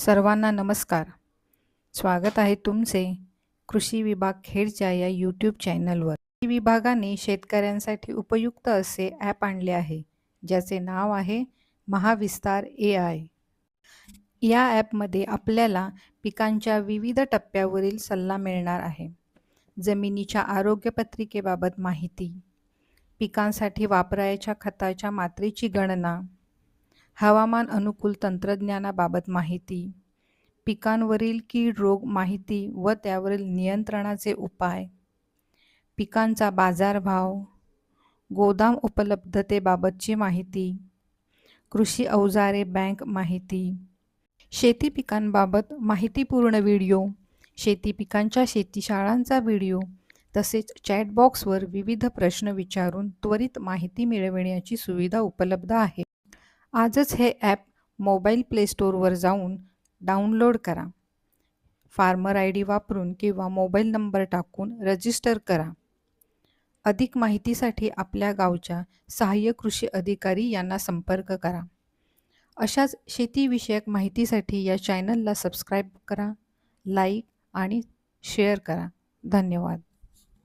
सर्वांना नमस्कार. स्वागत आहे तुमचे कृषी विभाग खेडच्या या यूट्यूब चॅनलवर कृषी विभागाने शेतकऱ्यांसाठी उपयुक्त असे ॲप आणले आहे ज्याचे नाव आहे महाविस्तार ए आय या ॲपमध्ये आपल्याला पिकांच्या विविध टप्प्यावरील सल्ला मिळणार आहे. जमिनीच्या आरोग्यपत्रिकेबाबत माहिती पिकांसाठी वापरायच्या खताच्या मात्रेची गणना हवामान अनुकूल तंत्रज्ञानाबाबत माहिती. पिकांवरील कीड रोग माहिती व त्यावरील नियंत्रणाचे उपाय. पिकांचा बाजारभाव. गोदाम उपलब्धतेबाबतची माहिती. कृषी अवजारे बँक माहिती. शेती पिकांबाबत माहितीपूर्ण व्हिडिओ. शेती पिकांच्या शेतीशाळांचा व्हिडिओ. तसेच चॅटबॉक्सवर विविध प्रश्न विचारून त्वरित माहिती मिळविण्याची सुविधा उपलब्ध आहे. आजच हे ॲप मोबाईल प्ले स्टोअरवर जाऊन डाउनलोड करा. फार्मर आय डी वापरून किंवा मोबाईल नंबर टाकून रजिस्टर करा. अधिक माहितीसाठी आपल्या गावच्या सहाय्यक कृषी अधिकारी यांना संपर्क करा. अशाच शेतीविषयक माहितीसाठी या चॅनलला सबस्क्राईब करा लाईक आणि शेअर करा. धन्यवाद.